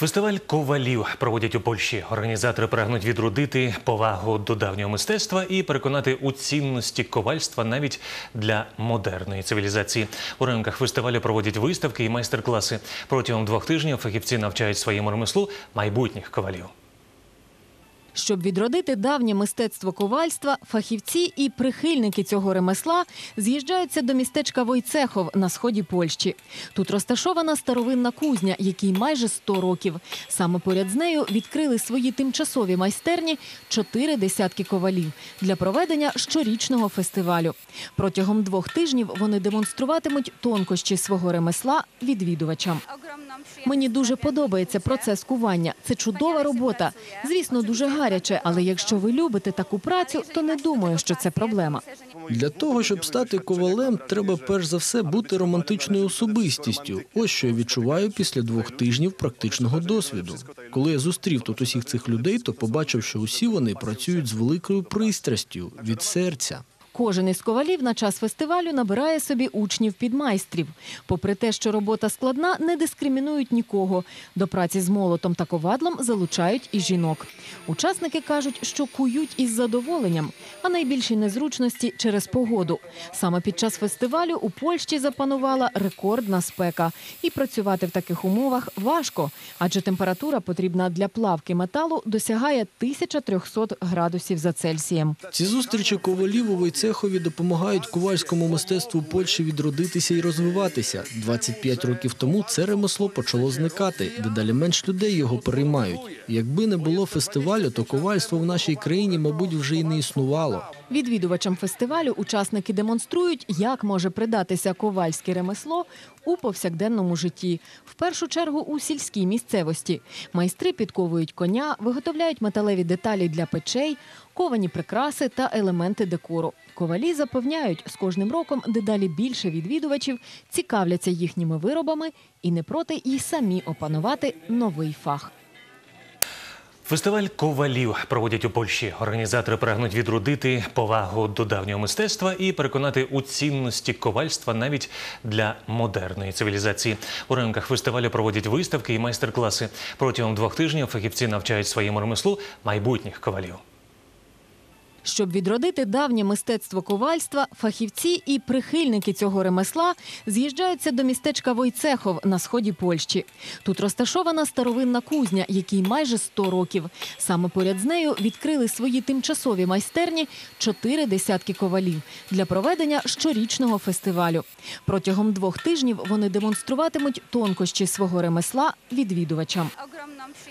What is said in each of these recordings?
Фестиваль ковалів проводять у Польщі. Організатори прагнуть відродити повагу до давнього мистецтва і переконати у цінності ковальства навіть для модерної цивілізації. У рамках фестивалю проводять виставки і майстер-класи. Протягом двох тижнів фахівці навчають своєму ремеслу майбутніх ковалів. Щоб відродити давнє мистецтво ковальства, фахівці і прихильники цього ремесла з'їжджаються до містечка Войцехов на сході Польщі. Тут розташована старовинна кузня, якій майже 100 років. Саме поряд з нею відкрили свої тимчасові майстерні чотири десятки ковалів для проведення щорічного фестивалю. Протягом двох тижнів вони демонструватимуть тонкощі свого ремесла відвідувачам. Мені дуже подобається процес кування. Це чудова робота. Звісно, дуже гаряче, але якщо ви любите таку працю, то не думаю, що це проблема. Для того, щоб стати ковалем, треба перш за все бути романтичною особистістю. Ось що я відчуваю після двох тижнів практичного досвіду. Коли я зустрів тут усіх цих людей, то побачив, що усі вони працюють з великою пристрастю від серця. Кожен із ковалів на час фестивалю набирає собі учнів підмайстрів. Попри те, що робота складна, не дискримінують нікого. До праці з молотом та ковадлом залучають і жінок. Учасники кажуть, що кують із задоволенням, а найбільші незручності через погоду. Саме під час фестивалю у Польщі запанувала рекордна спека. І працювати в таких умовах важко, адже температура потрібна для плавки металу досягає 1300 градусів за Цельсієм. Ці зустрічі ковалів у Войцехові допомагають ковальському мистецтву Польщі відродитися і розвиватися. 25 років тому це ремесло почало зникати, дедалі менш людей його переймають. Якби не було фестивалю, то ковальство в нашій країні, мабуть, вже й не існувало. Відвідувачам фестивалю учасники демонструють, як може придатися ковальське ремесло у повсякденному житті. В першу чергу у сільській місцевості. Майстри підковують коня, виготовляють металеві деталі для печей, ковані прикраси та елементи декору. Ковалі запевняють, з кожним роком дедалі більше відвідувачів цікавляться їхніми виробами і не проти і самі опанувати новий фах. Фестиваль ковалів проводять у Польщі. Організатори прагнуть відродити повагу до давнього мистецтва і переконати у цінності ковальства навіть для модерної цивілізації. У рамках фестивалю проводять виставки і майстер-класи. Протягом двох тижнів фахівці навчають своєму ремеслу майбутніх ковалів. Щоб відродити давнє мистецтво ковальства, фахівці і прихильники цього ремесла з'їжджаються до містечка Войцехов на сході Польщі. Тут розташована старовинна кузня, якій майже 100 років. Саме поряд з нею відкрили свої тимчасові майстерні чотири десятки ковалів для проведення щорічного фестивалю. Протягом двох тижнів вони демонструватимуть тонкощі свого ремесла відвідувачам.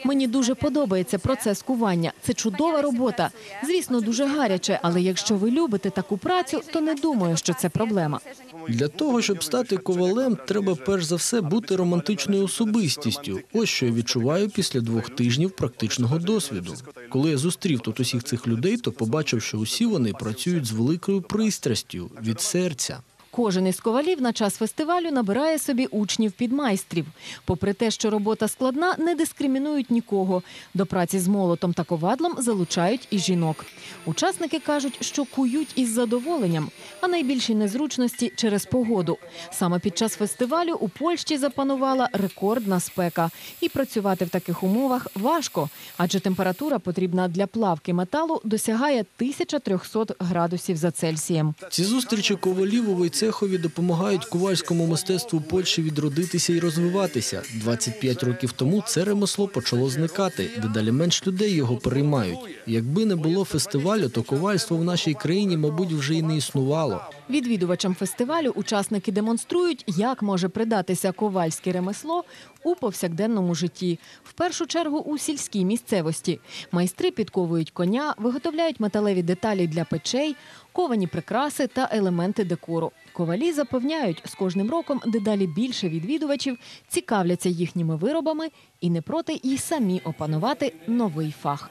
Мені дуже подобається процес кування. Це чудова робота. Звісно, дуже гаряче, але якщо ви любите таку працю, то не думаю, що це проблема. Для того, щоб стати ковалем, треба перш за все бути романтичною особистістю. Ось що я відчуваю після двох тижнів практичного досвіду. Коли я зустрів тут усіх цих людей, то побачив, що усі вони працюють з великою пристрастю від серця. Кожен із ковалів на час фестивалю набирає собі учнів підмайстрів. Попри те, що робота складна, не дискримінують нікого. До праці з молотом та ковадлом залучають і жінок. Учасники кажуть, що кують із задоволенням, а найбільші незручності через погоду. Саме під час фестивалю у Польщі запанувала рекордна спека. І працювати в таких умовах важко, адже температура потрібна для плавки металу досягає 1300 градусів за Цельсієм. Ці зустрічі ковалів у Войцехові допомагають ковальському мистецтву Польщі відродитися і розвиватися. 25 років тому це ремесло почало зникати, дедалі менш людей його переймають. Якби не було фестивалю, то ковальство в нашій країні, мабуть, вже й не існувало. Відвідувачам фестивалю учасники демонструють, як може придатися ковальське ремесло у повсякденному житті. В першу чергу у сільській місцевості. Майстри підковують коня, виготовляють металеві деталі для печей, ковані прикраси та елементи декору. Ковалі запевняють, з кожним роком дедалі більше відвідувачів цікавляться їхніми виробами і не проти і самі опанувати новий фах.